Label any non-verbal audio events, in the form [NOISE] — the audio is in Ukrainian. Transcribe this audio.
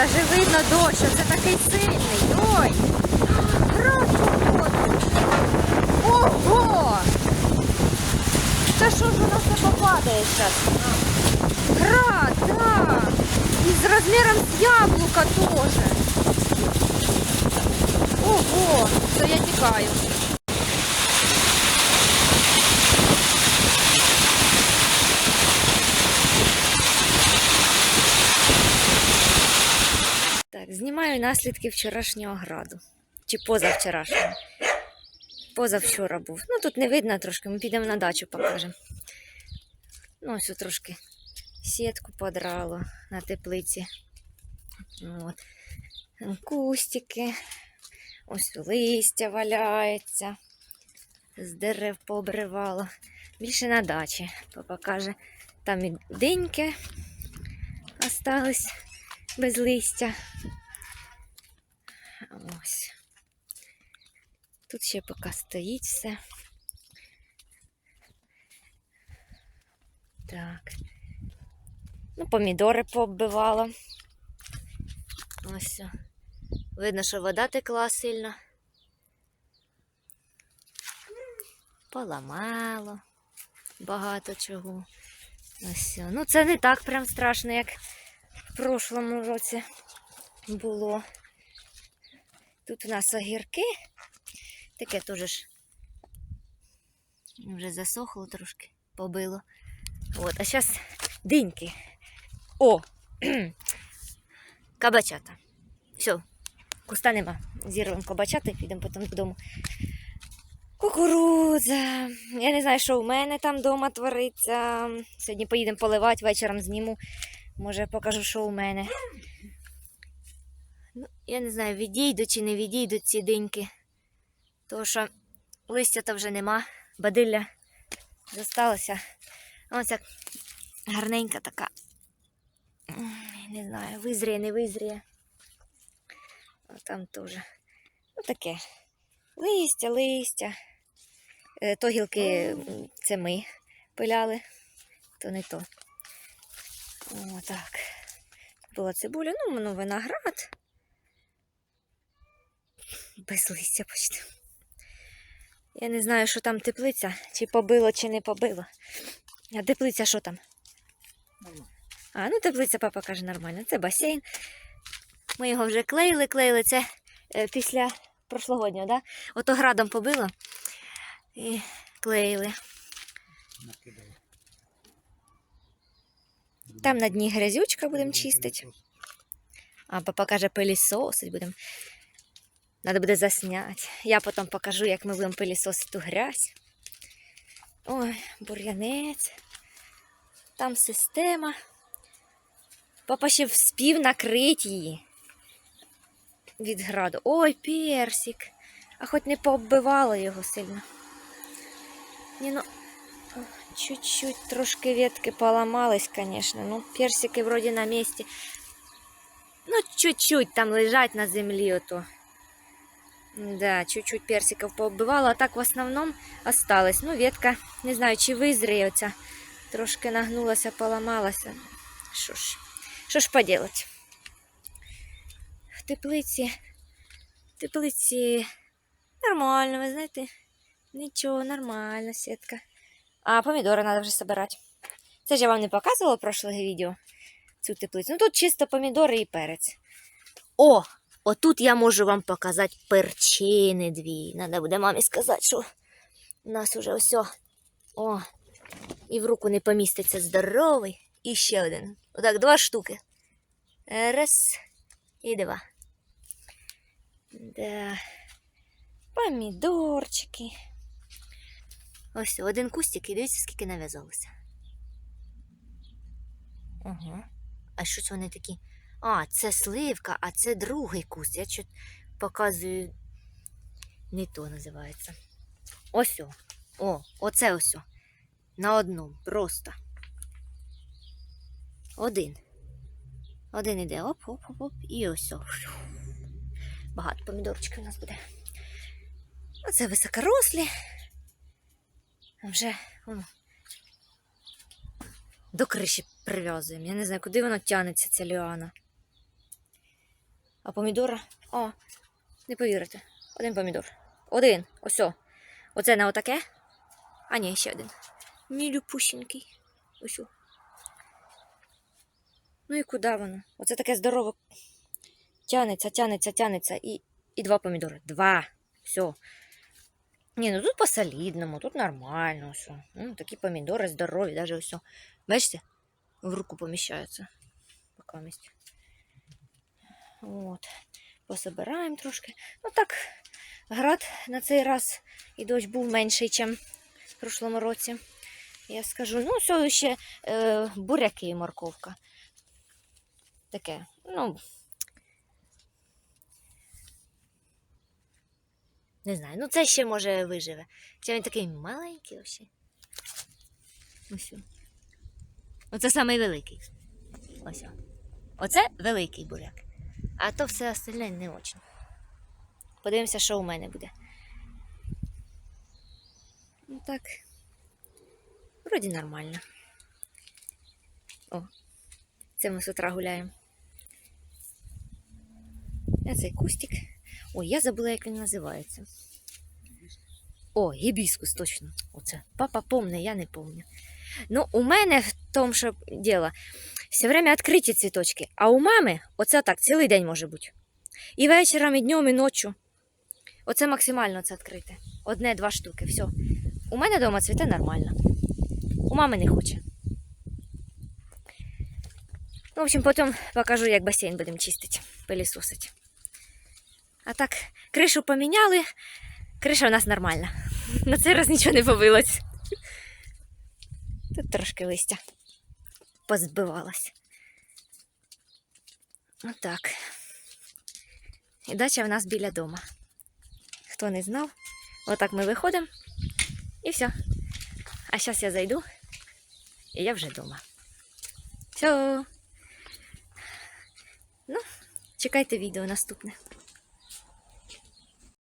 даже видно дощ, це такий сильний. Ой! Град. Ого! Та що ж воно все попадає зараз? Град, да! І з розміром з яблука теж. Ого! То я тікаю. Так, знімаю наслідки вчорашнього граду. Чи позавчорашнього. Позавчора був. Ну тут не видно трошки, ми підемо на дачу покажемо. Ну, ось трошки сітку подрало на теплиці. От. Кустики. Ось листя валяється. З дерев пообривало. Більше на дачі. Папа каже, там і деньки остались без листя. Ось. Тут ще поки стоїть все. Так. Ну, помідори пооббивала. Ось. Видно, що вода текла сильно. Поламало багато чого. Ось. Ну, це не так прям страшно, як в прошлому році було. Тут у нас огірки. Таке теж вже засохло трошки, побило. От, а зараз диньки. О! [CLEARS THROAT] Кабачата. Все, куста нема. Зірвемо кабачата і підемо потім додому. Кукурудза. Я не знаю, що у мене там вдома твориться. Сьогодні поїдемо поливати, вечором зніму. Може покажу, що у мене. Ну, я не знаю, відійдуть чи не відійдуть ці диньки. Тому що листя то вже нема, бадилля зосталося. Ось як гарненька така. Не знаю, визріє, не визріє. А там теж. Ну таке. Листя, листя. Е, То гілки це ми пиляли, то не то. О, так. Була цибуля, ну, воно виноград. Без листя почти. Я не знаю, що там теплиця, чи побило, чи не побило. А теплиця що там? А, ну теплиця, папа каже, нормально. Це басейн. Ми його вже клеїли, клеїли. Це е, після прошлогоднього, да? Ото градом побило і клеїли. Там на дні грязючка будемо чистити. А папа каже, пилісосить будемо. Надо буде засняти. Я потім покажу, як ми будемо пилісосити ту грязь. Ой, бур'янець. Там система. Папа ще вспів накрити її від граду. Ой, персик. А хоч не пооббивало його сильно. Ні, ну, чуть-чуть трошки ветки поламались, конечно. Ну, персики вроді на місці. Ну, чуть-чуть там лежать на землі ото. Да, чуть-чуть персиков пооббивала, а так в основном осталось. Ну, ветка, не знаю, чи визріє оця. Трошки нагнулася, поламалася. Що ж, що ж поделать? В теплиці, в теплиці нормально, ви знаєте, нічого, нормально, сітка. А помідори треба вже збирати. Це ж я вам не показувала в прошлого відео цю теплицю. Ну тут чисто помідори і перець. О! Отут я можу вам показати перчини дві. Надо буде мамі сказати, що у нас уже ось. О, і в руку не поміститься здоровий. І ще один. Отак, два штуки. Раз і два. Да. Помідорчики. Ось один кустик і дивіться, скільки нав'язалося. Ага. А що це вони такі? А, це сливка, а це другий куст. Я чуть показую. Не то називається. Ось. О, О, оце ось. На одному. Просто. Один. Один іде. Оп, оп, оп, оп. І ось. о. Багато помідорчиків у нас буде. Оце високорослі. Вже воно, до криші прив'язуємо. Я не знаю, куди воно тягнеться, ця ліана. А помідора. О, не повірите. Один помідор. Один. Ось. о. Оце на отаке. А ні, ще один. Мій люпущенький. Ну і куди воно? Оце таке здорове. Тянеться, тянеться, тянеться. І, і два помідори. Два. Все. Ні, ну тут по-солідному, тут нормально все. Ну, такі помідори здорові, навіть о. Бачите? В руку поміщаються. Пока місць. От. Пособираємо трошки. Ну так, град на цей раз і дощ був менший, ніж в прошлому році. Я скажу, ну, все ще е, буряки і морковка. Таке, ну. Не знаю, ну це ще може виживе. Чи він такий маленький ось. Ось. Оце самий великий. Ось. Оце великий буряк. А то все остальне не очень. Подивимося, що у мене буде. Ну так. Вроді нормально. О, це ми з утра гуляємо. А цей кустик. Ой, я забула, як він називається. О, гібіскус, точно. Оце. Папа помне, я не помню. Ну, у мене в тому, що діло, все время відкриті цвіточки, а у мами оце так, цілий день може бути. І вечором, і днем, і ночі. Оце максимально це відкрите. Одне-два штуки, все. У мене вдома цвіте нормально. У мами не хоче. В общем, потім покажу, як басейн будемо чистити, пилісосити. А так, кришу поміняли. Криша у нас нормальна. [LAUGHS] На цей раз нічого не побилось. Тут трошки листя позбивалось. Отак. І дача в нас біля дома. Хто не знав, отак ми виходимо і все. А зараз я зайду, і я вже вдома. Все. Ну, чекайте відео наступне.